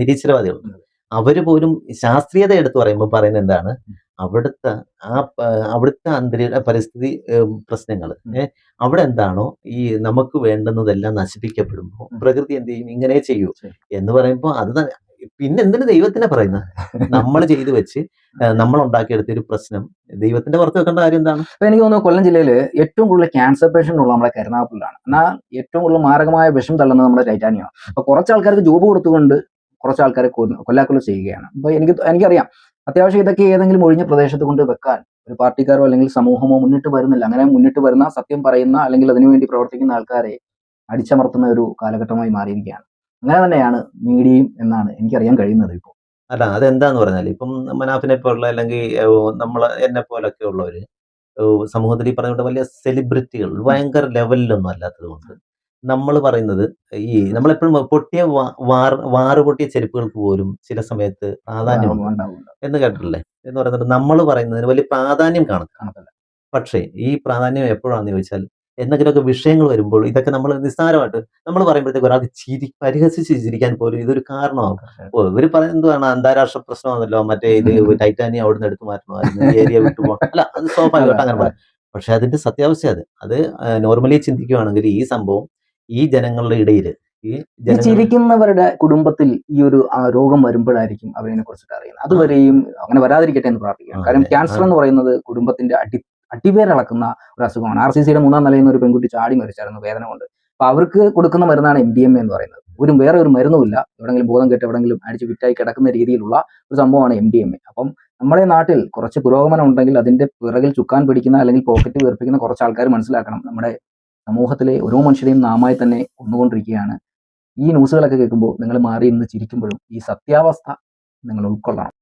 നിരീശ്വരവാദികളുണ്ട്. അവർ പോലും ശാസ്ത്രീയത എടുത്ത് പറയുമ്പോൾ പറയുന്നത് എന്താണ്? അവിടുത്തെ ആ അവിടുത്തെ അന്തരീക്ഷ പരിസ്ഥിതി പ്രശ്നങ്ങൾ അവിടെ എന്താണോ ഈ നമുക്ക് വേണ്ടുന്നതെല്ലാം നശിപ്പിക്കപ്പെടുമ്പോൾ പ്രകൃതി എന്ത് ചെയ്യും? ഇങ്ങനെ ചെയ്യൂ. എന്ന് പറയുമ്പോൾ അത് പിന്നെ എന്തിനു ദൈവത്തിനെ പറയുന്നത്? നമ്മൾ ചെയ്തു വെച്ച് നമ്മൾ ഉണ്ടാക്കിയെടുത്ത ഒരു പ്രശ്നം. ദൈവത്തിന്റെ പുറത്ത് വെക്കേണ്ട കാര്യം എന്താണ്? അപ്പൊ എനിക്ക് തോന്നുന്നു കൊല്ലം ജില്ലയിൽ ഏറ്റവും കൂടുതൽ ക്യാൻസർ പേഷ്യൻ ഉള്ള നമ്മുടെ കരുനാഗപ്പള്ളിയാണ് എന്നാൽ ഏറ്റവും കൂടുതൽ മാരകമായ വിഷം തള്ളുന്നത് നമ്മുടെ ടൈറ്റാനിയാണ് അപ്പൊ കുറച്ച് ആൾക്കാർക്ക് ജോബ് കൊടുത്തുകൊണ്ട് കുറച്ച് ആൾക്കാരെ കൊല്ലാക്കൊല ചെയ്യുകയാണ്. അപ്പോൾ എനിക്ക് എനിക്കറിയാം. അത്യാവശ്യം ഇതൊക്കെ ഏതെങ്കിലും ഒഴിഞ്ഞ പ്രദേശത്ത് കൊണ്ട് വെക്കാൻ ഒരു പാർട്ടിക്കാരോ അല്ലെങ്കിൽ സമൂഹമോ മുന്നിട്ട് വരുന്നില്ല. അങ്ങനെ മുന്നിട്ട് വരുന്ന സത്യം പറയുന്ന അല്ലെങ്കിൽ അതിനുവേണ്ടി പ്രവർത്തിക്കുന്ന ആൾക്കാരെ അടിച്ചമർത്തുന്ന ഒരു കാലഘട്ടമായി മാറിയിരിക്കുകയാണ്. അങ്ങനെ തന്നെയാണ് മീഡിയയും എന്നാണ് എനിക്കറിയാൻ കഴിയുന്നത് ഇപ്പോൾ. അല്ല അതെന്താന്ന് പറഞ്ഞാൽ ഇപ്പം മനാഫിനെ പോലുള്ള അല്ലെങ്കിൽ നമ്മൾ എന്നെ പോലൊക്കെ ഉള്ളവര് സമൂഹത്തിൽ ഈ പറഞ്ഞുകൊണ്ട് വലിയ സെലിബ്രിറ്റികൾ ഭയങ്കര ലെവലിലൊന്നും അല്ലാത്തത് കൊണ്ട് നമ്മൾ പറയുന്നത് ഈ നമ്മളെപ്പോഴും പൊട്ടിയ വാറ് പൊട്ടിയ ചെരുപ്പുകൾക്ക് പോലും ചില സമയത്ത് പ്രാധാന്യം. എന്ന് കേട്ടിട്ടില്ലേ? എന്ന് പറയുന്നത് നമ്മൾ പറയുന്നതിന് വലിയ പ്രാധാന്യം കാണത്തില്ല. കാണത്തില്ല. പക്ഷേ ഈ പ്രാധാന്യം എപ്പോഴാണെന്ന് ചോദിച്ചാൽ എന്തെങ്കിലുമൊക്കെ വിഷയങ്ങൾ വരുമ്പോൾ ഇതൊക്കെ നമ്മൾ നിസ്സാരമായിട്ട് നമ്മൾ പറയുമ്പോഴത്തേക്ക് ഒരാൾക്ക് ചിരി പരിഹസിച്ച് ചിരിക്കാൻ പോലും ഇതൊരു കാരണമാകും. ഓ ഇവർ പറയുന്നത് എന്തുവാണ്? അന്താരാഷ്ട്ര പ്രശ്നമാണല്ലോ. മറ്റേ ഇത് ടൈറ്റാനിയം അവിടുന്ന് എടുത്തു മാറ്റണമായിരുന്നു ഈ ഏരിയ വിട്ടു പോകണം. അല്ല അത് സ്വാഭാവികമായിട്ട് അങ്ങനെ പറയാം. പക്ഷെ അതിന്റെ സത്യാവസ്ഥ അത്. അത് നോർമലി ചിന്തിക്കുകയാണെങ്കിൽ ഈ സംഭവം ഈ ജനങ്ങളുടെ ഇടയിൽ ഈ ചിരിക്കുന്നവരുടെ കുടുംബത്തിൽ ഈ ഒരു രോഗം വരുമ്പോഴായിരിക്കും അവരിനെ കുറിച്ചിട്ട് അറിയുന്നത്. അതുവരെയും അങ്ങനെ വരാതിരിക്കട്ടെ എന്ന് പ്രാർത്ഥിക്കാം കാരണം ക്യാൻസർ എന്ന് പറയുന്നത് കുടുംബത്തിന്റെ അടി അടിവേരളക്കുന്ന ഒരു അസുഖമാണ്. ആർ സി സിയുടെ മൂന്നാം നിലയിൽ നിന്ന് ഒരു പെൺകുട്ടി ചാടി മരിച്ചായിരുന്നു വേദന കൊണ്ട്. അപ്പൊ അവർക്ക് കൊടുക്കുന്ന മരുന്നാണ് എം ഡി എം എന്ന് പറയുന്നത്. ഒരു വേറെ ഒരു മരുന്നുമില്ല എവിടെങ്കിലും ബോധം കെട്ട് എവിടെങ്കിലും അടിച്ച് വിറ്റായി കിടക്കുന്ന രീതിയിലുള്ള ഒരു സംഭവമാണ് എം ഡി എം എ. അപ്പം നമ്മുടെ നാട്ടിൽ കുറച്ച് പുരോഗമനം ഉണ്ടെങ്കിൽ അതിന്റെ പിറകിൽ ചുക്കാൻ പിടിക്കുന്ന അല്ലെങ്കിൽ പോക്കറ്റ് വീർപ്പിക്കുന്ന കുറച്ച് ആൾക്കാർ മനസ്സിലാക്കണം. നമ്മുടെ സമൂഹത്തിലെ ഓരോ മനുഷ്യരെയും നാമായി തന്നെ കൊന്നുകൊണ്ടിരിക്കുകയാണ്. ഈ ന്യൂസുകളൊക്കെ കേൾക്കുമ്പോൾ നിങ്ങൾ മാറി നിന്ന് ചിരിക്കുമ്പോഴും ഈ സത്യാവസ്ഥ നിങ്ങൾ ഉൾക്കൊള്ളണം.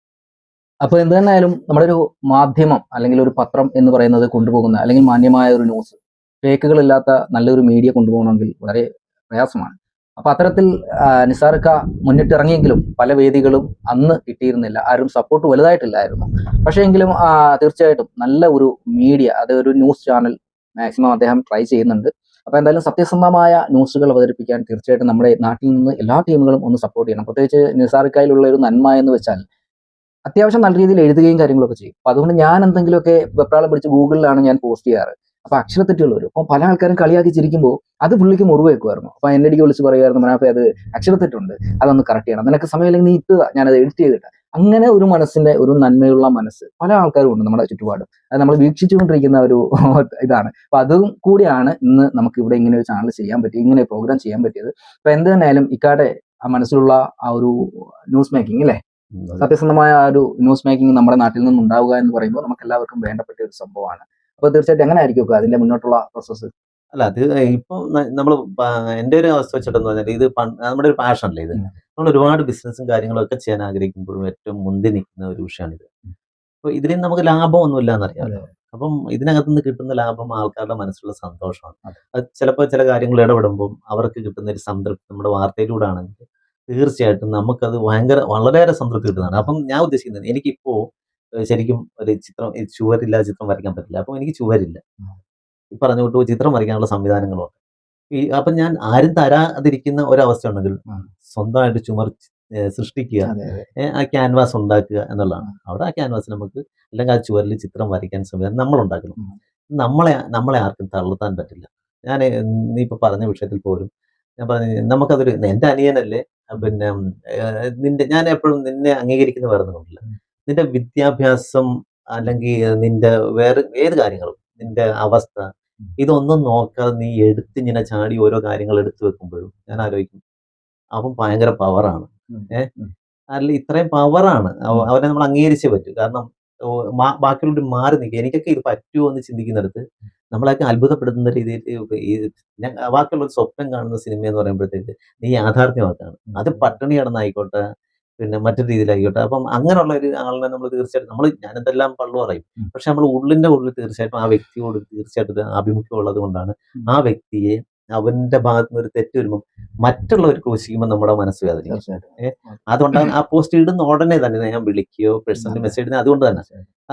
അപ്പോൾ എന്ത് തന്നെയായാലും നമ്മുടെ ഒരു മാധ്യമം അല്ലെങ്കിൽ ഒരു പത്രം എന്ന് പറയുന്നത് കൊണ്ടുപോകുന്ന അല്ലെങ്കിൽ മാന്യമായ ഒരു ന്യൂസ് ഫേക്കുകളില്ലാത്ത നല്ലൊരു മീഡിയ കൊണ്ടുപോകണമെങ്കിൽ വളരെ പ്രയാസമാണ്. അപ്പൊ അത്തരത്തിൽ നിസാർക്ക മുന്നിട്ടിറങ്ങിയെങ്കിലും പല വേദികളും അന്ന് കിട്ടിയിരുന്നില്ല. ആരും സപ്പോർട്ട് വലുതായിട്ടില്ലായിരുന്നു. പക്ഷേ എങ്കിലും തീർച്ചയായിട്ടും നല്ല ഒരു മീഡിയ അത് ഒരു ന്യൂസ് ചാനൽ മാക്സിമം അദ്ദേഹം ട്രൈ ചെയ്യുന്നുണ്ട്. അപ്പോൾ എന്തായാലും സത്യസന്ധമായ ന്യൂസുകൾ അവതരിപ്പിക്കാൻ തീർച്ചയായിട്ടും നമ്മുടെ നാട്ടിൽ നിന്ന് എല്ലാ ടീമുകളും ഒന്ന് സപ്പോർട്ട് ചെയ്യണം. പ്രത്യേകിച്ച് നിസാർക്കായിലുള്ള ഒരു നന്മ എന്ന് വെച്ചാൽ അത്യാവശ്യം നല്ല രീതിയിൽ എഴുതുകയും കാര്യങ്ങളൊക്കെ ചെയ്യും. അപ്പോൾ അതുകൊണ്ട് ഞാൻ എന്തെങ്കിലുമൊക്കെ വെപ്രാളം പിടിച്ച് ഗൂഗിളിലാണ് ഞാൻ പോസ്റ്റ് ചെയ്യാറ്. അപ്പൊ അക്ഷരത്തെറ്റുകൾ വരും. അപ്പൊ പല ആൾക്കാരും കളിയാക്കി ചിരിക്കുമ്പോൾ അത് പുള്ളിക്ക് മുറിവേക്കുമായിരുന്നു. അപ്പൊ എന്നെ അടിക്ക് വിളിച്ച് പറയുമായിരുന്നു മനാഫെ അത് അക്ഷരത്തെറ്റുണ്ട്. അതൊന്ന് കറക്റ്റ് ചെയ്യണം. നിനക്ക് സമയമില്ലെങ്കിൽ നീ ഇട്ടുക ഞാനത് എഡിറ്റ് ചെയ്തിട്ട്. അങ്ങനെ ഒരു മനസ്സിന്റെ ഒരു നന്മയുള്ള മനസ്സ് പല ആൾക്കാരും ഉണ്ട് നമ്മുടെ ചുറ്റുപാടും. അത് നമ്മൾ വീക്ഷിച്ചുകൊണ്ടിരിക്കുന്ന ഒരു ഇതാണ്. അപ്പൊ അതും കൂടിയാണ് ഇന്ന് നമുക്ക് ഇവിടെ ഇങ്ങനെ ഒരു ചാനൽ ചെയ്യാൻ പറ്റി ഇങ്ങനെ പ്രോഗ്രാം ചെയ്യാൻ പറ്റിയത്. അപ്പൊ എന്ത് തന്നെയായാലും ഇക്കാടെ ആ മനസ്സിലുള്ള ആ ഒരു ന്യൂസ് മേക്കിംഗ് അല്ലേ സത്യസന്ധമായ ആ ഒരു ന്യൂസ് മേക്കിംഗ് നമ്മുടെ നാട്ടിൽ നിന്ന് ഉണ്ടാവുക എന്ന് പറയുമ്പോൾ നമുക്ക് എല്ലാവർക്കും വേണ്ടപ്പെട്ട ഒരു സംഭവമാണ്. അപ്പൊ തീർച്ചയായിട്ടും എങ്ങനെ ആയിരിക്കും അതിന്റെ മുന്നോട്ടുള്ള പ്രോസസ്സ് അല്ല അത് ഇപ്പൊ നമ്മൾ എന്റെ ഒരു അവസ്ഥ വെച്ചിട്ടെന്ന് പറഞ്ഞാൽ ഇത് നമ്മുടെ ഒരു പാഷൻ അല്ലേ ഇത് നമ്മൾ ഒരുപാട് ബിസിനസ്സും കാര്യങ്ങളും ഒക്കെ ചെയ്യാൻ ആഗ്രഹിക്കുമ്പോഴും ഏറ്റവും മുന്തി നിൽക്കുന്ന ഒരു വിഷയമാണിത്. അപ്പൊ ഇതിൽ നമുക്ക് ലാഭമൊന്നുമില്ല എന്നറിയാം അപ്പം ഇതിനകത്ത് നിന്ന് കിട്ടുന്ന ലാഭം ആൾക്കാരുടെ മനസ്സിലുള്ള സന്തോഷമാണ്. അത്. ചിലപ്പോൾ ചില കാര്യങ്ങൾ ഇടപെടുമ്പോൾ അവർക്ക് കിട്ടുന്ന ഒരു സംതൃപ്തി നമ്മുടെ വാർത്തയിലൂടെ ആണെങ്കിൽ തീർച്ചയായിട്ടും നമുക്കത് ഭയങ്കര വളരെയേറെ സംതൃപ്തി കിട്ടുന്നതാണ്. അപ്പം ഞാൻ ഉദ്ദേശിക്കുന്നത് എനിക്കിപ്പോ ഏഹ് ശരിക്കും ഒരു ചിത്രം ചുവരില്ലാതെ ചിത്രം വരയ്ക്കാൻ പറ്റില്ല. അപ്പം എനിക്ക് ചുവരില്ല. പറഞ്ഞു വിട്ടു ചിത്രം വരയ്ക്കാനുള്ള സംവിധാനങ്ങളുണ്ട്. ഈ അപ്പം ഞാൻ ആരും തരാതിരിക്കുന്ന ഒരവസ്ഥ ഉണ്ടെങ്കിൽ സ്വന്തമായിട്ട് ചുമർ സൃഷ്ടിക്കുക ആ ക്യാൻവാസ് ഉണ്ടാക്കുക എന്നുള്ളതാണ്. അവിടെ ആ ക്യാൻവാസ് നമുക്ക് അല്ലെങ്കിൽ ആ ചുവരിൽ ചിത്രം വരയ്ക്കാൻ സംവിധാനം നമ്മൾ ഉണ്ടാക്കണം. നമ്മളെ നമ്മളെ ആർക്കും തള്ളുത്താൻ പറ്റില്ല. ഞാൻ നീ ഇപ്പൊ പറഞ്ഞ വിഷയത്തിൽ പോലും ഞാൻ പറഞ്ഞു നമുക്കതൊരു എന്റെ അനിയനല്ലേ? പിന്നെ നിന്റെ ഞാൻ എപ്പോഴും നിന്നെ അംഗീകരിക്കുന്ന വേറെ ഒന്നുമില്ല. നിന്റെ വിദ്യാഭ്യാസം അല്ലെങ്കിൽ നിന്റെ വേറെ ഏത് കാര്യങ്ങളും നിന്റെ അവസ്ഥ ഇതൊന്നും നോക്കാതെ നീ എടുത്ത് ഇങ്ങനെ ചാടി ഓരോ കാര്യങ്ങൾ എടുത്തു വെക്കുമ്പോഴും ഞാൻ ആലോചിക്കും അവൻ ഭയങ്കര പവറാണ് ഏഹ് അല്ല ഇത്രയും പവറാണ് അവനെ നമ്മൾ അംഗീകരിച്ചേ പറ്റൂ. കാരണം ബാക്കിയുള്ള ബാക്കിയുള്ളവർ മാറി നിൽക്കുക എനിക്കൊക്കെ ഇത് പറ്റുമോ എന്ന് ചിന്തിക്കുന്നിടത്ത് നമ്മളൊക്കെ അത്ഭുതപ്പെടുത്തുന്ന രീതിയിൽ ഈ ഞാൻ ഒരു സ്വപ്നം കാണുന്ന സിനിമ എന്ന് പറയുമ്പോഴത്തേക്ക് നീ യാഥാർത്ഥ്യമാക്കാണ്. അത് പട്ടിണി കിടന്നായിക്കോട്ടെ പിന്നെ മറ്റൊരു രീതിയിലായിക്കോട്ടെ. അപ്പം അങ്ങനെയുള്ള ഒരു ആളിനെ നമ്മൾ തീർച്ചയായിട്ടും നമ്മൾ ഞാനിതെല്ലാം പള്ളു പറയും പക്ഷെ നമ്മൾ ഉള്ളിന്റെ ഉള്ളിൽ തീർച്ചയായിട്ടും ആ വ്യക്തിയോട് തീർച്ചയായിട്ടും ആഭിമുഖ്യം ഉള്ളത് കൊണ്ടാണ് ആ വ്യക്തിയെ അവന്റെ ഭാഗത്ത് നിന്ന് ഒരു തെറ്റ് വരുമ്പോൾ മറ്റുള്ളവർ ക്രൂശിക്കുമ്പോൾ നമ്മുടെ മനസ്സ് വേദനിക്കും. അതുകൊണ്ടാണ് ആ പോസ്റ്റ് ഇടുന്ന ഉടനെ തന്നെ ഞാൻ വിളിക്കുകയോ പേഴ്സണലി മെസ്സേജ് ഇടുന്ന അതുകൊണ്ട് തന്നെ.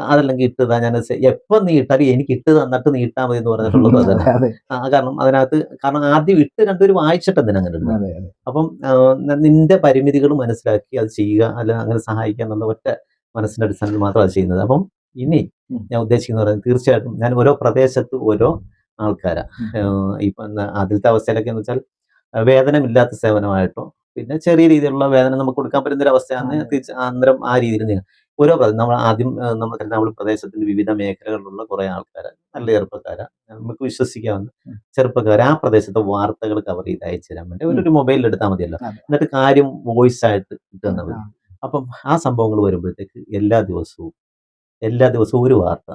അതല്ലെങ്കിൽ ഇട്ടതാ. ഞാൻ എപ്പോൾ നീ ഇട്ടാലും എനിക്ക് ഇട്ട് തന്നിട്ട് നീ ഇട്ടാൽ മതി എന്ന് പറഞ്ഞിട്ടുള്ളത് തന്നെ ആ, കാരണം അതിനകത്ത് കാരണം ആദ്യം ഇട്ട് രണ്ടുപേരും വായിച്ചിട്ട് എന്തിനാ അങ്ങനെ ഇടുന്നത്? അപ്പം നിന്റെ പരിമിതികൾ മനസ്സിലാക്കി അത് ചെയ്യുക അല്ല അങ്ങനെ സഹായിക്കുക എന്നുള്ള ഒറ്റ മനസ്സിന്റെ അടിസ്ഥാനത്തിൽ മാത്രമാണ് ചെയ്യുന്നത്. അപ്പം ഇനി ഞാൻ ഉദ്ദേശിക്കുന്നത് പറയുന്നത് തീർച്ചയായിട്ടും ഞാൻ ഓരോ പ്രദേശത്ത് ഓരോ ആൾക്കാരാ. ഉം. ഏഹ് ഇപ്പൊ ആദ്യത്തെ അവസ്ഥയിലൊക്കെ എന്ന് വെച്ചാൽ വേതനമില്ലാത്ത സേവനമായിട്ടോ പിന്നെ ചെറിയ രീതിയിലുള്ള വേതനം നമുക്ക് കൊടുക്കാൻ പറ്റുന്ന ഒരു അവസ്ഥയാണ്. തിരിച്ച് അന്നേരം ആ രീതിയിൽ നീങ്ങാം ഓരോ നമ്മൾ ആദ്യം നമ്മൾ നമ്മൾ പ്രദേശത്തിന്റെ വിവിധ മേഖലകളിലുള്ള കുറെ ആൾക്കാരെ നല്ല ചെറുപ്പക്കാരെ. നമുക്ക് വിശ്വസിക്കാവുന്ന ചെറുപ്പക്കാർ ചെറുപ്പക്കാരെ ആ പ്രദേശത്തെ വാർത്തകൾ കവർ ചെയ്ത് അയച്ചു തരാൻ വേണ്ടി ഒരു- മൊബൈലിൽ എടുത്താൽ മതിയല്ലോ. എന്നിട്ട് കാര്യം വോയിസ് ആയിട്ട് കിട്ടുന്ന മതി. അപ്പം ആ സംഭവങ്ങൾ വരുമ്പോഴത്തേക്ക് എല്ലാ ദിവസവും എല്ലാ ദിവസവും ഒരു വാർത്ത.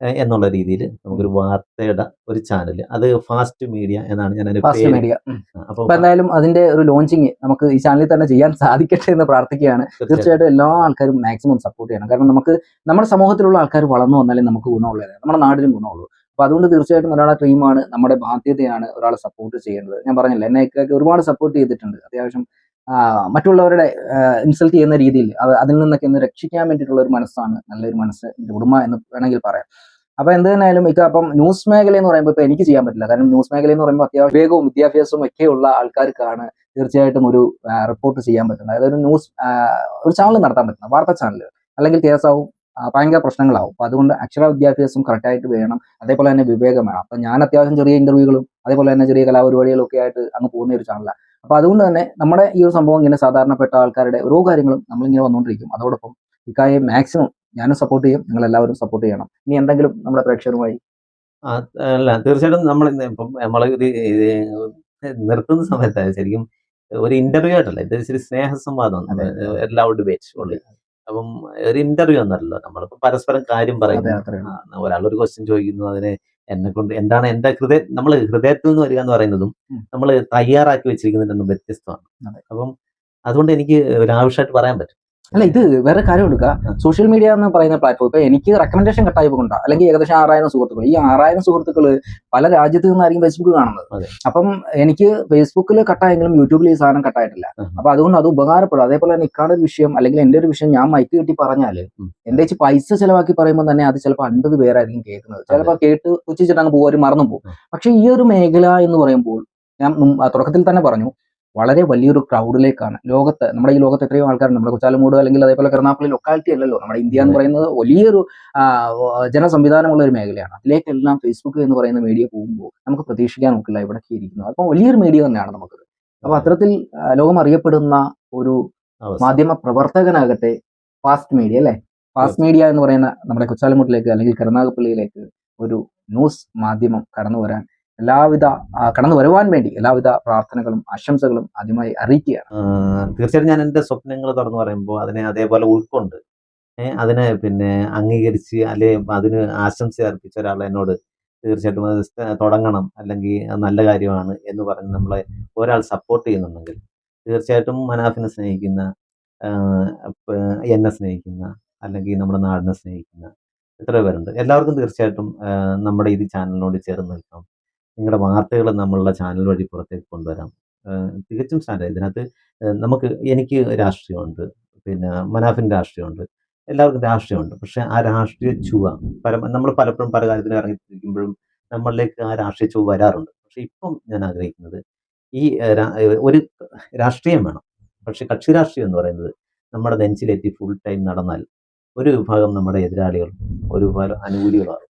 എന്നുള്ള രീതിയിൽ നമുക്കൊരു വാർത്തയുടെ ഒരു ചാനൽ അത് ഫാസ്റ്റ് മീഡിയ എന്നാണ് ഞാൻ ഫാസ്റ്റ് മീഡിയ. അപ്പൊ അപ്പൊ എന്തായാലും അതിന്റെ ഒരു ലോഞ്ചിങ് നമുക്ക് ഈ ചാനലിൽ തന്നെ ചെയ്യാൻ സാധിക്കട്ടെ എന്ന് പ്രാർത്ഥിക്കുകയാണ്. തീർച്ചയായിട്ടും. എല്ലാ ആൾക്കാരും മാക്സിമം സപ്പോർട്ട് ചെയ്യണം. കാരണം നമുക്ക് നമ്മുടെ സമൂഹത്തിലുള്ള ആൾക്കാർ വളർന്നു വന്നാലേ നമുക്ക് ഗുണമുള്ളത്. നമ്മുടെ നാടിനും ഗുണമുള്ളൂ. അപ്പൊ അതുകൊണ്ട് തീർച്ചയായിട്ടും മലയാള ടീമാണ് നമ്മുടെ ബാധ്യതയാണ് ഒരാളെ സപ്പോർട്ട് ചെയ്യേണ്ടത്. ഞാൻ പറഞ്ഞില്ല എന്നെ ഒരുപാട് സപ്പോർട്ട് ചെയ്തിട്ടുണ്ട്. അത്യാവശ്യം മറ്റുള്ളവരുടെ ഇൻസൾട്ട് ചെയ്യുന്ന രീതിയിൽ അതിൽ നിന്നൊക്കെ ഒന്ന് രക്ഷിക്കാൻ വേണ്ടിയിട്ടുള്ള ഒരു മനസ്സാണ് നല്ലൊരു മനസ്സ് ഉടമ എന്ന് വേണമെങ്കിൽ പറയാം. അപ്പൊ എന്ത് തന്നെയായാലും ഇപ്പൊ അപ്പം ന്യൂസ് മേഖല എന്ന് പറയുമ്പോൾ ഇപ്പൊ എനിക്ക് ചെയ്യാൻ പറ്റില്ല. കാരണം ന്യൂസ് മേഖല എന്ന് പറയുമ്പോൾ അത്യാവശ്യം വേഗവും വിദ്യാഭ്യാസവും ഒക്കെയുള്ള ആൾക്കാർക്കാണ് തീർച്ചയായിട്ടും ഒരു റിപ്പോർട്ട് ചെയ്യാൻ പറ്റുന്നത്. അതായത് ഒരു ന്യൂസ് ഒരു ചാനൽ നടത്താൻ പറ്റുന്ന വാർത്താ ചാനൽ അല്ലെങ്കിൽ കേസാവും ഭയങ്കര പ്രശ്നങ്ങളാവും. അപ്പൊ അതുകൊണ്ട് അക്ഷര വിദ്യാഭ്യാസം കറക്റ്റായിട്ട് വേണം. അതേപോലെ തന്നെ വിവേകം വേണം. അപ്പൊ ഞാൻ അത്യാവശ്യം ചെറിയ ഇന്റർവ്യൂകളും അതേപോലെ തന്നെ ചെറിയ കലാപരിപാടികളും ഒക്കെ ആയിട്ട് അങ്ങ് പോകുന്ന ഒരു ചാനലാണ് അപ്പൊ അതുകൊണ്ട് തന്നെ നമ്മുടെ ഈ ഒരു സംഭവം ഇങ്ങനെ സാധാരണപ്പെട്ട ആൾക്കാരുടെ ഓരോ കാര്യങ്ങളും നമ്മളിങ്ങനെ വന്നുകൊണ്ടിരിക്കും. അതോടൊപ്പം ഇക്കായെ മാക്സിമം ഞാനും സപ്പോർട്ട് ചെയ്യും. നിങ്ങൾ എല്ലാവരും സപ്പോർട്ട് ചെയ്യണം. ഇനി എന്തെങ്കിലും നമ്മുടെ പ്രേക്ഷകരുമായി? അല്ല തീർച്ചയായിട്ടും നമ്മൾ ഇപ്പം നമ്മൾ ഇത് ഇത് നിർത്തുന്ന സമയത്ത് ശരിക്കും ഒരു ഇന്റർവ്യൂ ആയിട്ടല്ല ഇത് ഇച്ചിരി സ്നേഹസംവാദം സംവാദം ലവ് ഡിബേറ്റ് ഉള്ളി അപ്പം ഒരു ഇന്റർവ്യൂ എന്നല്ലോ നമ്മളിപ്പോ പരസ്പരം കാര്യം പറയുന്നത് ഒരാളൊരു ക്വസ്റ്റ്യൻ ചോദിക്കുന്നു അതിനെ എന്നെ കൊണ്ട് എന്താണ് എന്റെ ഹൃദയ നമ്മൾ ഹൃദയത്തിൽ നിന്ന് വരിക എന്ന് പറയുന്നതും നമ്മൾ തയ്യാറാക്കി വെച്ചിരിക്കുന്നതിൽ നിന്നും വ്യത്യസ്തമാണ്. അപ്പം അതുകൊണ്ട് എനിക്ക് ഒരു ആവശ്യമായിട്ട് പറയാൻ പറ്റും. അല്ല ഇത് വേറെ കാര്യം എടുക്കുക. സോഷ്യൽ മീഡിയ എന്ന് പറയുന്ന പ്ലാറ്റ്ഫോം ഇപ്പൊ എനിക്ക് റെക്കമെൻഡേഷൻ കട്ടായി കൊണ്ടാ അല്ലെങ്കിൽ ഏകദേശം ആറായിരം സുഹൃത്തുക്കൾ ഈ ആറായിരം സുഹൃത്തുക്കൾ പല രാജ്യത്ത് നിന്നായിരിക്കും ഫേസ്ബുക്ക് കാണുന്നത്. അപ്പം എനിക്ക് ഫേസ്ബുക്കിൽ കട്ടായെങ്കിലും യൂട്യൂബിൽ ഈ സാധനം കട്ടായിട്ടില്ല. അപ്പൊ അതുകൊണ്ട് അത് ഉപകാരപ്പെടും. അതേപോലെ തന്നെ ഇക്കാടെ ഒരു വിഷയം അല്ലെങ്കിൽ എന്റെ ഒരു വിഷയം ഞാൻ മൈക്ക് കിട്ടി പറഞ്ഞാൽ. എന്റെ വെച്ച് പൈസ ചിലവാക്കി പറയുമ്പോൾ തന്നെ അത് ചിലപ്പോൾ അൻപത് പേരായിരിക്കും കേൾക്കുന്നത്. ചിലപ്പോൾ കേട്ട് ഉച്ചിച്ചിട്ട് അങ്ങ് പോകും മറന്നു പോകും. പക്ഷെ ഈ ഒരു മേഖല എന്ന് പറയുമ്പോൾ ഞാൻ തുടക്കത്തിൽ തന്നെ പറഞ്ഞു. വളരെ വലിയൊരു ക്രൗഡിലേക്കാണ് ലോകത്ത് നമ്മുടെ ഈ ലോകത്ത് എത്രയോ ആൾക്കാരുണ്ട്. നമ്മുടെ കുച്ചാലമൂട് അല്ലെങ്കിൽ അതേപോലെ കർണാപ്പള്ളി ലൊക്കാലിറ്റി അല്ലല്ലോ. നമ്മുടെ ഇന്ത്യ എന്ന്. പറയുന്നത് വലിയൊരു ജനസംവിധാനമുള്ള ഒരു മേഖലയാണ്. അതിലേക്കെല്ലാം ഫേസ്ബുക്ക് എന്ന് പറയുന്ന മീഡിയ പോകുമ്പോൾ നമുക്ക് പ്രതീക്ഷിക്കാൻ നോക്കില്ല ഇവിടെ ഇരിക്കുന്നത്. അപ്പം വലിയൊരു മീഡിയ തന്നെയാണ് നമുക്ക് അപ്പൊ അത്തരത്തിൽ ലോകം അറിയപ്പെടുന്ന ഒരു മാധ്യമ പ്രവർത്തകനാകട്ടെ ഫാസ്റ്റ് മീഡിയ അല്ലെ? ഫാസ്റ്റ് മീഡിയ എന്ന് പറയുന്ന നമ്മുടെ കുച്ചാലമൂട്ടിലേക്ക് അല്ലെങ്കിൽ കരുനാഗപ്പള്ളിയിലേക്ക് ഒരു ന്യൂസ് മാധ്യമം കടന്നു വരാൻ എല്ലാവിധ കടന്നു വരുവാൻ വേണ്ടി എല്ലാവിധ പ്രാർത്ഥനകളും ആശംസകളും ആദ്യമായി അറിയിക്കുകയാണ്. തീർച്ചയായിട്ടും ഞാൻ എന്റെ സ്വപ്നങ്ങൾ തുറന്നു പറയുമ്പോൾ അതിനെ അതേപോലെ ഉൾക്കൊണ്ട് അതിനെ പിന്നെ അംഗീകരിച്ച് അല്ലെ അതിന് ആശംസ അർപ്പിച്ച ഒരാൾ എന്നോട് തീർച്ചയായിട്ടും തുടങ്ങണം അല്ലെങ്കിൽ നല്ല കാര്യമാണ് എന്ന് പറഞ്ഞ് നമ്മളെ ഒരാൾ സപ്പോർട്ട് ചെയ്യുന്നുണ്ടെങ്കിൽ തീർച്ചയായിട്ടും മനാഫിനെ സ്നേഹിക്കുന്ന എന്നെ സ്നേഹിക്കുന്ന അല്ലെങ്കിൽ നമ്മുടെ നാടിനെ സ്നേഹിക്കുന്ന എത്ര പേരുണ്ട്. എല്ലാവർക്കും തീർച്ചയായിട്ടും നമ്മുടെ ഈ ചാനലിനോട് ചേർന്ന് നിൽക്കാം. നിങ്ങളുടെ വാർത്തകൾ നമ്മളുടെ ചാനൽ വഴി പുറത്തേക്ക് കൊണ്ടുവരാം. തികച്ചും സ്റ്റാൻഡേർഡ് ഇതിനകത്ത് നമുക്ക് എനിക്ക് രാഷ്ട്രീയമുണ്ട്. പിന്നെ മനാഫിന്റെ രാഷ്ട്രീയമുണ്ട്. എല്ലാവർക്കും രാഷ്ട്രീയമുണ്ട്. പക്ഷെ ആ രാഷ്ട്രീയ ചുവ പല നമ്മൾ പലപ്പോഴും പല കാര്യത്തിനും ഇറങ്ങിത്തിരിക്കുമ്പോഴും നമ്മളിലേക്ക് ആ രാഷ്ട്രീയ ചുവ വരാറുണ്ട്. പക്ഷെ ഇപ്പം ഞാൻ ആഗ്രഹിക്കുന്നത് ഈ ഒരു രാഷ്ട്രീയം വേണം. പക്ഷെ കക്ഷി രാഷ്ട്രീയം എന്ന് പറയുന്നത് നമ്മുടെ നെഞ്ചിലെത്തി ഫുൾ ടൈം നടന്നാൽ ഒരു വിഭാഗം നമ്മുടെ എതിരാളികൾ ഒരു വിഭാഗം അനുകൂലികളാകും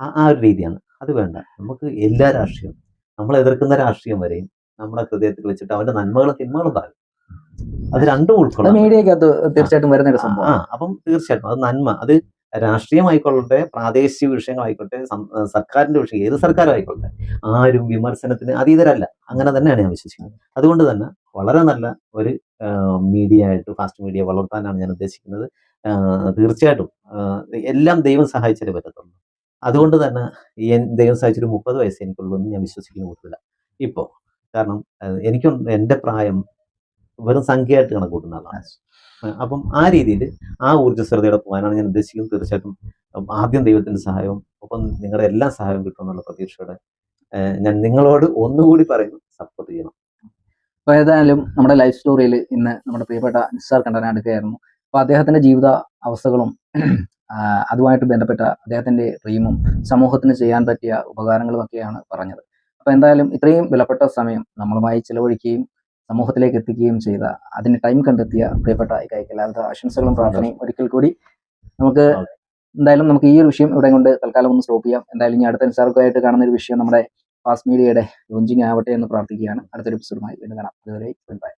ആ ആ ഒരു രീതിയാണ്. അത് വേണ്ട. നമുക്ക് എല്ലാ രാഷ്ട്രീയവും നമ്മൾ എതിർക്കുന്ന രാഷ്ട്രീയം വരെയും നമ്മുടെ ഹൃദയത്തിൽ വെച്ചിട്ട് അവന്റെ നന്മകളും തിന്മകളും പറയും അത് രണ്ടും ഉൾക്കൊള്ളാം. മീഡിയക്കകത്ത് തീർച്ചയായിട്ടും വരുന്ന ഒരു ആ സംഭവം. അപ്പം തീർച്ചയായിട്ടും അത് നന്മ. അത് രാഷ്ട്രീയമായിക്കൊള്ളട്ടെ പ്രാദേശിക വിഷയങ്ങളായിക്കോട്ടെ സർക്കാരിന്റെ വിഷയം ഏത് സർക്കാരും ആയിക്കോട്ടെ ആരും വിമർശനത്തിന് അതീതരല്ല. അങ്ങനെ തന്നെയാണ് ഞാൻ വിശ്വസിക്കുന്നത്. അതുകൊണ്ട് തന്നെ വളരെ നല്ല ഒരു മീഡിയ ആയിട്ട് ഫാസ്റ്റ് മീഡിയ വളർത്താനാണ് ഞാൻ ഉദ്ദേശിക്കുന്നത്. ആ, തീർച്ചയായിട്ടും എല്ലാം ദൈവം സഹായിച്ചാലേ പറ്റത്തുള്ളൂ. അതുകൊണ്ട് തന്നെ ദൈവം സഹിച്ചൊരു മുപ്പത് വയസ്സ് എനിക്കുള്ളൂ എന്ന് ഞാൻ വിശ്വസിക്കുന്ന കൂടുതല ഇപ്പോൾ കാരണം എനിക്ക് എന്റെ പ്രായം വെറും സംഖ്യയായിട്ട് കണക്കൂട്ടുന്ന ആളാണ്. അപ്പം ആ രീതിയിൽ ആ ഊർജസ്വരതയോടെ പോകാനാണ് ഞാൻ ഉദ്ദേശിക്കുന്നത്. തീർച്ചയായിട്ടും ആദ്യം ദൈവത്തിന്റെ സഹായവും ഒപ്പം നിങ്ങളുടെ എല്ലാ സഹായവും കിട്ടുമെന്നുള്ള പ്രതീക്ഷയോടെ ഞാൻ നിങ്ങളോട് ഒന്നുകൂടി പറയുന്നു സപ്പോർട്ട് ചെയ്യണം. അപ്പോൾ ഏതായാലും നമ്മുടെ ലൈഫ് സ്റ്റോറിയിൽ ഇന്ന് നമ്മുടെ പ്രിയപ്പെട്ട നിസ്സാർ കണ്ടന അപ്പോൾ അദ്ദേഹത്തിന്റെ ജീവിത അവസ്ഥകളും അതുമായിട്ട് ബന്ധപ്പെട്ട അദ്ദേഹത്തിന്റെ ഡ്രീമും സമൂഹത്തിന് ചെയ്യാൻ പറ്റിയ ഉപകാരങ്ങളും ഒക്കെയാണ് പറഞ്ഞത്. അപ്പോൾ എന്തായാലും ഇത്രയും വിലപ്പെട്ട സമയം നമ്മളുമായി ചിലവഴിക്കുകയും സമൂഹത്തിലേക്ക് എത്തിക്കുകയും ചെയ്ത അതിന് ടൈം കണ്ടെത്തിയ പ്രിയപ്പെട്ട ഇക്കായ്ക്ക് എല്ലാവിധ ആശംസകളും പ്രാർത്ഥനയും ഒരിക്കൽ കൂടി നമുക്ക് എന്തായാലും നമുക്ക് ഈ ഒരു വിഷയം ഇവിടെ കൊണ്ട് തൽക്കാലം ഒന്ന് സ്റ്റോപ്പ് ചെയ്യാം. എന്തായാലും ഇനി അടുത്ത നിസ്സാർക്കായിട്ട് കാണുന്ന ഒരു വിഷയം നമ്മുടെ ഫാസ്റ്റ് മീഡിയയുടെ ലോഞ്ചിങ് ആവട്ടെ എന്ന് പ്രാർത്ഥിക്കുകയാണ്. അടുത്തൊരു എപ്പിസോഡുമായി വീണ്ടും കാണാം. അതുവരെ ബൈ